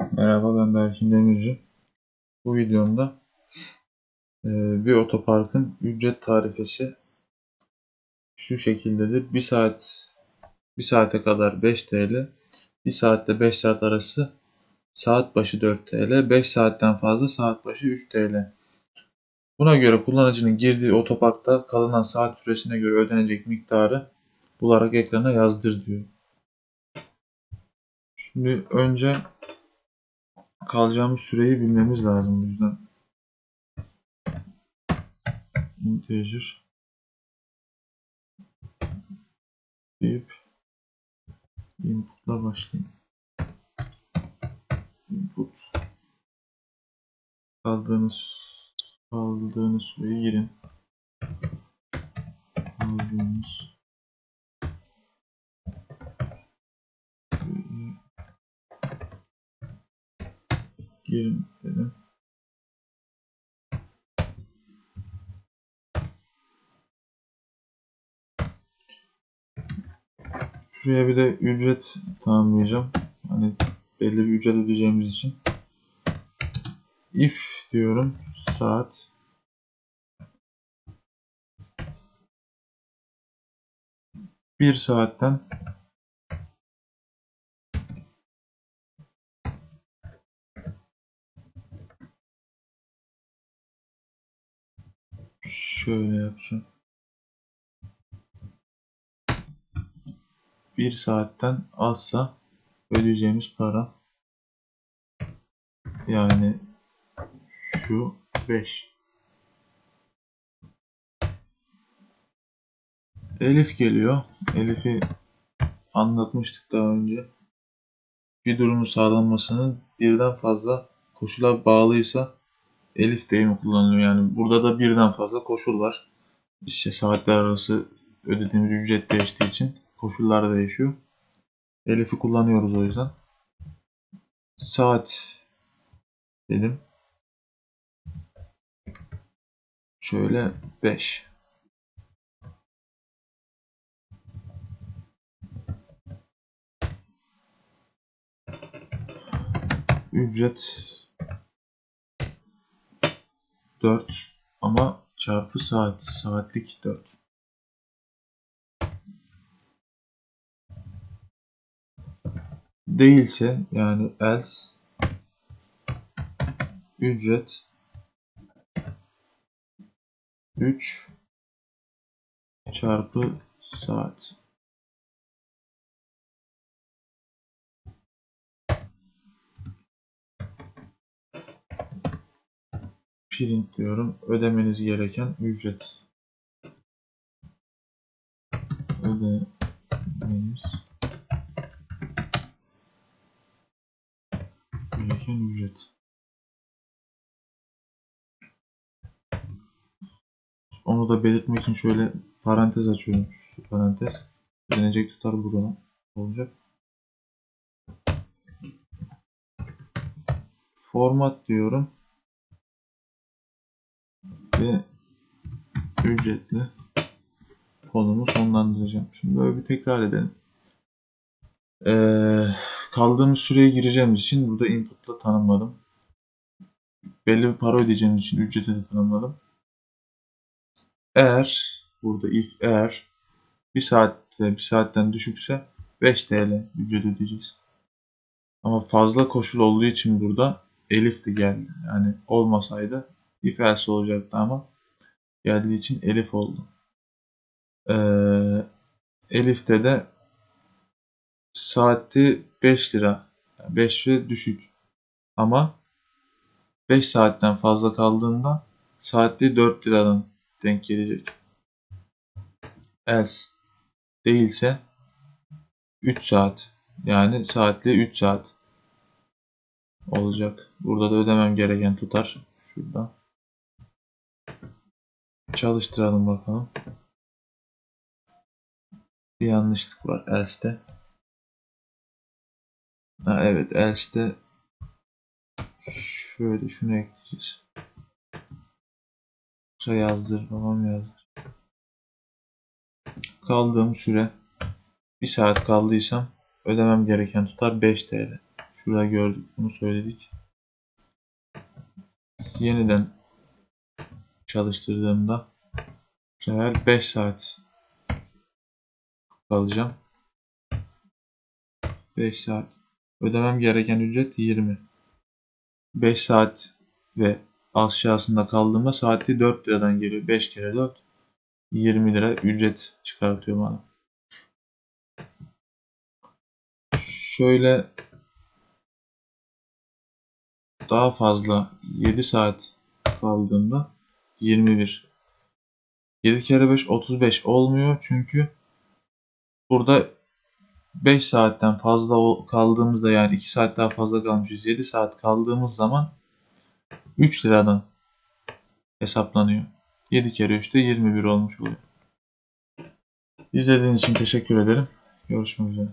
Merhaba ben Berkin Demirci. Bu videomda e, bir otoparkın ücret tarifesi şu şekildedir. 1 saat 1 saate kadar 5 TL, 1 saatte 5 saat arası saat başı 4 TL, 5 saatten fazla saat başı 3 TL. Buna göre kullanıcının girdiği otoparkta kalınan saat süresine göre ödenecek miktarı bularak ekrana yazdır diyor. Şimdi önce kalacağımız süreyi bilmemiz lazım. Bu yüzden integer deyip input'la başlayayım. Input kaldığınız kaldığınız süreyi girin. Kaldığınız 20 dedim. Şuraya bir de ücret tanımlayacağım. Hani belli bir ücret ödeyeceğimiz için. If diyorum saat bir saatten şöyle yapacağım. Bir saatten azsa ödeyeceğimiz para yani şu 5 Elif geliyor. Elif'i anlatmıştık daha önce. Bir durumu sağlanmasının birden fazla koşula bağlıysa Elif deyimi kullanılıyor. Yani burada da birden fazla koşul var. İşte saatler arası ödediğimiz ücret değiştiği için koşullar değişiyor. Elif'i kullanıyoruz o yüzden. Saat dedim. Şöyle 5. Ücret 4 ama çarpı saat. Saatlik 4. Değilse yani else ücret 3 çarpı saat. Print diyorum. Ödemeniz gereken ücret. Ödemeniz gereken ücret. Onu da belirtmek için şöyle parantez açıyorum. Parantez. Ödenecek tutar burada olacak. Format diyorum. Ve ücretli konumu sonlandıracağım. Şimdi böyle bir tekrar edelim. Ee, kaldığımız süreye gireceğimiz için burada input'la tanımladım. Belli bir para ödeyeceğimiz için ücreti de tanımladım. Eğer burada if eğer bir saatte bir saatten düşükse 5 TL ücret ödeyeceğiz. Ama fazla koşul olduğu için burada Elif de geldi. Yani olmasaydı if else olacaktı ama geldiği için Elif oldu. Ee, Elif'te de saati 5 lira. 5 ve düşük. Ama 5 saatten fazla kaldığında saatli 4 liradan denk gelecek. Else değilse 3 saat. Yani saatli 3 saat olacak. Burada da ödemem gereken tutar. Şurada. Çalıştıralım bakalım. Bir yanlışlık var else'de. Ha, evet else'de şöyle şunu ekleyeceğiz. Yoksa yazdır babam yazdır. Kaldığım süre bir saat kaldıysam ödemem gereken tutar 5 TL. Şurada gördük. Bunu söyledik. Yeniden çalıştırdığımda bu sefer 5 saat kalacağım. 5 saat. Ödemem gereken ücret 20. 5 saat ve aşağısında kaldığımda saati 4 liradan geliyor. 5 kere 4 20 lira ücret çıkartıyor bana. Şöyle daha fazla 7 saat kaldığımda 21. 7 kere 5 35 olmuyor çünkü burada 5 saatten fazla kaldığımızda yani 2 saat daha fazla kalmışız. 7 saat kaldığımız zaman 3 liradan hesaplanıyor. 7 kere 3 de 21 olmuş oluyor. İzlediğiniz için teşekkür ederim. Görüşmek üzere.